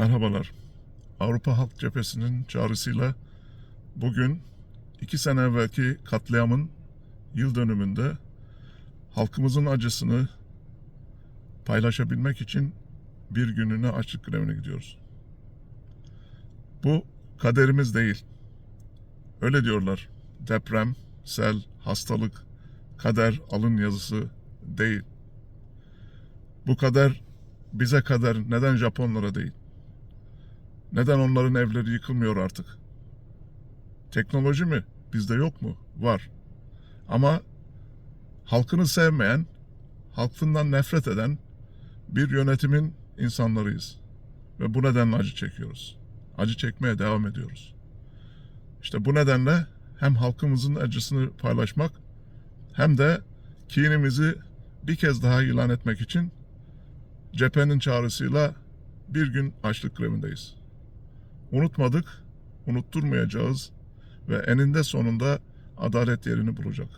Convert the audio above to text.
Merhabalar. Avrupa Halk Cephesi'nin çağrısıyla bugün iki sene evvelki katliamın yıl dönümünde halkımızın acısını paylaşabilmek için bir gününe açlık grevine gidiyoruz. Bu kaderimiz değil. Öyle diyorlar. Deprem, sel, hastalık, kader alın yazısı değil. Bu kader bize kader neden Japonlara değil? Neden onların evleri yıkılmıyor artık? Teknoloji mi? Bizde yok mu? Var. Ama halkını sevmeyen, halkından nefret eden bir yönetimin insanlarıyız. Ve bu nedenle acı çekiyoruz. Acı çekmeye devam ediyoruz. İşte bu nedenle hem halkımızın acısını paylaşmak hem de kinimizi bir kez daha ilan etmek için cephenin çağrısıyla bir gün açlık grevindeyiz. Unutmadık, unutturmayacağız ve eninde sonunda adalet yerini bulacak.